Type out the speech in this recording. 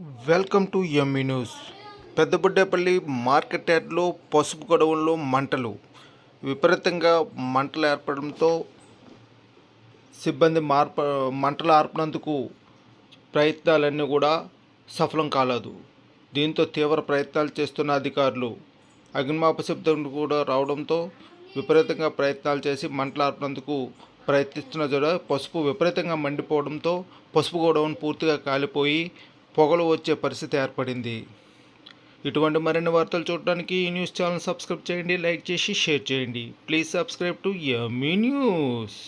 Welcome to ME news Peddabuddepalli market యార్డ్లో పసుపు గొడవల్లో మంటలు. విపరీతంగా మంటలు ఏర్పడంతో సిబ్బంది మార్ప మంటలు ఆర్పినందుకు ప్రయత్నాలన్నీ కూడా సఫలం కాలేదు. దీంతో తీవ్ర ప్రయత్నాలు చేస్తున్న అధికారులు అగ్నిమాప సిబ్బంది కూడా రావడంతో విపరీతంగా ప్రయత్నాలు చేసి మంటలు ఆర్పినందుకు ప్రయత్నిస్తున్న జడ పసుపు విపరీతంగా మండిపోవడంతో పసుపు గొడవను పూర్తిగా కాలిపోయి పొగలు వచ్చే పరిస్థితి ఏర్పడింది. ఇటువంటి మరిన్ని వార్తలు చూడడానికి ఈ న్యూస్ ఛానల్ సబ్స్క్రైబ్ చేయండి లైక్ చేసి షేర్ చేయండి. Please subscribe to ME news.